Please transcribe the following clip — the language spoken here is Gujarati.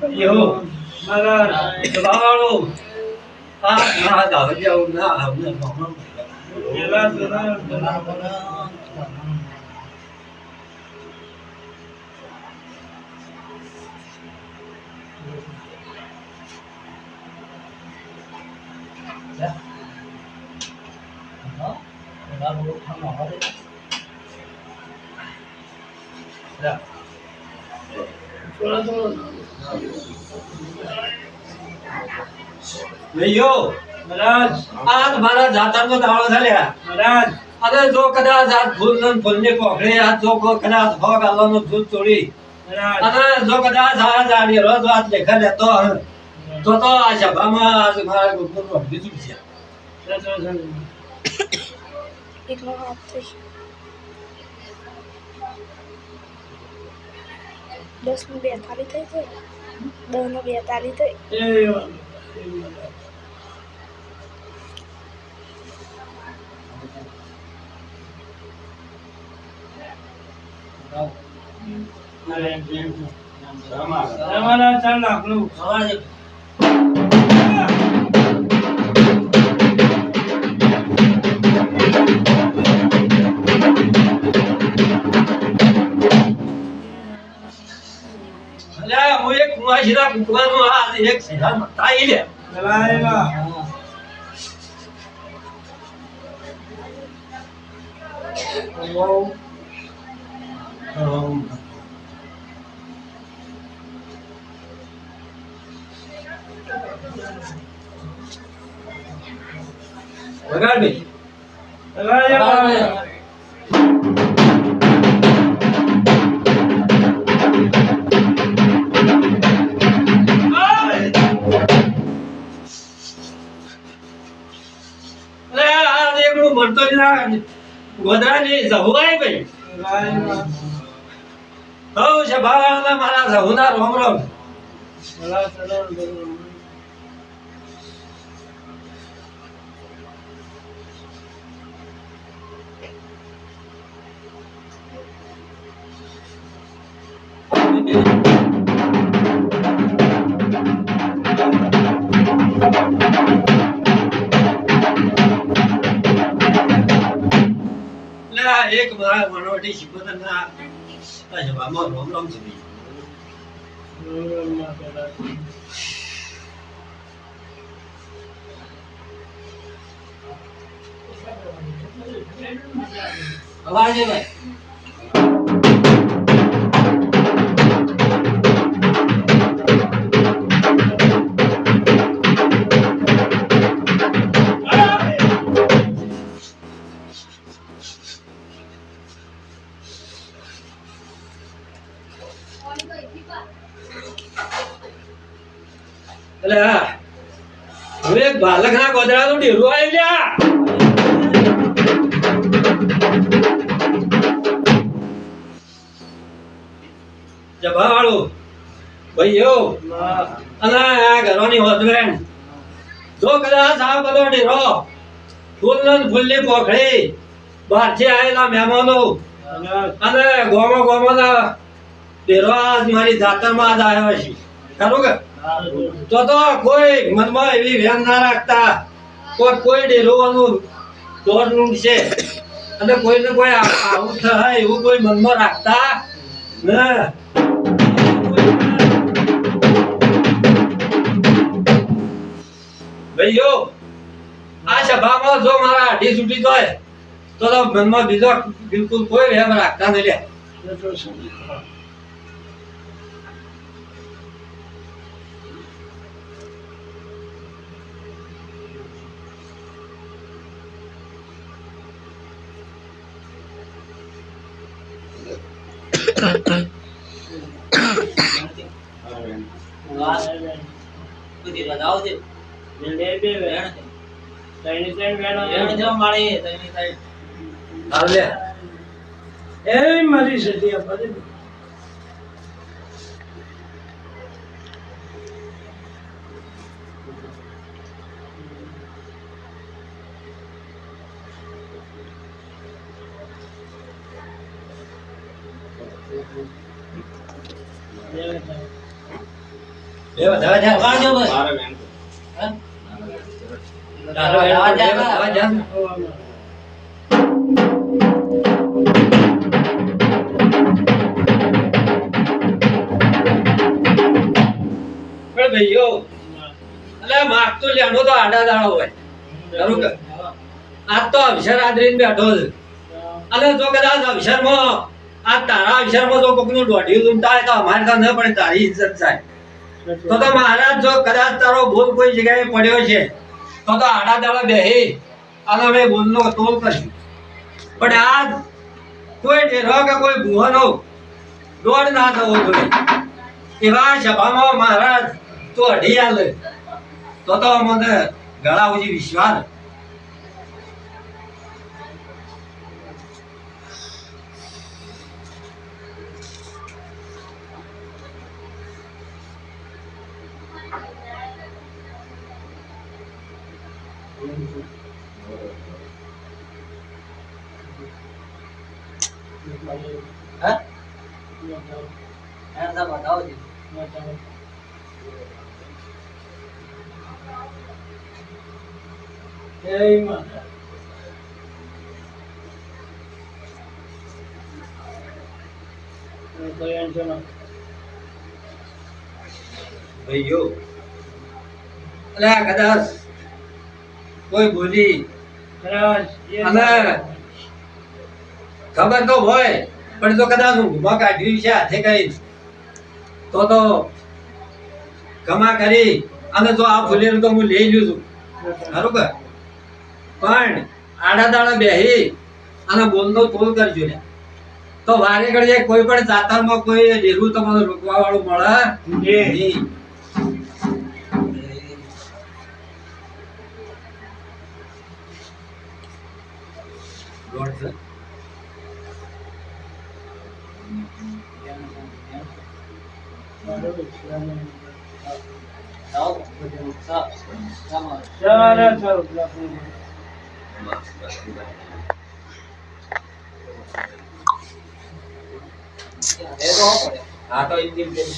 yêu mà là bao lâu ta nó đỡ nhiều nó ở miền bắc lắm thì là từ đó từ đó Yeah. લઈયો મહારાજ. આ મારા જાતરનો દાડો થલ્યા મહારાજ. અરે જો કદાચ આ ફૂલ ને ફૂલની પોખડે આ જો કદાચ હોગ આલોનો દૂધ ચોરી. અને જો કદાચ આ જાડી રોજ વાત લેખા લેતો તો તો આ સભામાં આજ મારા ગુરુનું અડધી તૂટશે. એકલો હાથ થઈ દસનું બેતાલી થઈ જાય દસનું બેતાલી થઈ તમારા આપણું લાખનું. અલ્યા, હું એક કુંવાશીના કુંકવાનું આ એક શેરા મતાઈ લે. હમ. ગોધરાની જહુવાઈ ભાઈ હવ છે ભાવાના મારા જહુના રોમ રોમ એટલે આ એક મારા વનવટી શિકોતરના જવામાં રોમ રોમ ભાઈ. અવાજ ભાઈ એટલે હા હવે એક બાલકના ગોદડાનું ડેરું આવી લ્યા. જભાવાળું ભાઈઓ અને આ ઘરોની હોદવેણ જો કદાચ આ બધો ડેરો ફૂલન ને ફૂલની પોખડી બહારથી આવેલા મહેમાનો. અને ગોમો ગોમોના ડેરો આજ મારી જાતરમાં આજ આવ્યો છે. ખરું કે? તો કોઈ મનમાં એવી વેમ ના રાખતા. કોઈ કોઈ ડેરોવાનું દોડનું છે અને કોઈને કોઈ આવું થાય એવું કોઈ મનમાં રાખતા ને? ભાઈઓ, આ સભામાં જો મારા અઢી છૂટી જાય તો મનમાં બીજો બિલકુલ કોઈ વેમ રાખતા નહીં લે. મારી સદી આપડે બે વધારે જા. વાજો ભાઈ. મારે વેણ તો. હા? તારો એ આવા બે જા વધારે જા. જા. પણ ભાઈઓ અલે માગ તો લેણો તો આડા દાડો હોય. ખરું કે? આજ તો અક્ષર આદરીને બેઠો છે. અને જો કદાચ અક્ષરમાં આ તારા અક્ષરમાં જો કોકનું દોઢિયું લૂંટાય તો અમારે તો ન પણ તારી ઇજ્જત થાય તો તો મહારાજ જો કદાચ તારો ભૂલ કોઈ જગ્યાએ પડ્યો છે તો તો આડા દાડા બેહી. અને અમે બોલનો તોલ કરશું પણ આજ કોઈ ડેરો કે કોઈ ભુવાનો દોડ ના થવો જોઈએ. એવા સભામાં મહારાજ તો અઢી આલે. તો તો અમને ગળા ઉજી વિશ્વાસ. હા? એમ તો બતાવો જી. ભાઈઓ અલે આ કદાચ કોઈ બોલી અને ખબર તો હોય પણ જો કદાચ હું ઘુમા કાઢ્યું છે હાથે કઈ તો તો કમા કરી અને જો આ ફૂલેલું તો હું લઈ છું. બરોબર? પણ આડા દાડા બેહી અને બોલનો તોલ કરજો ને. તો વારે ઘડીએ કોઈ પણ જાતરમાં કોઈ રેલું તમને રોકવા વાળું મળે નહીં. દોઢ છે. આવો. સાવ. સાવ. એ તો પડે હા તો એમ કેમ કેમ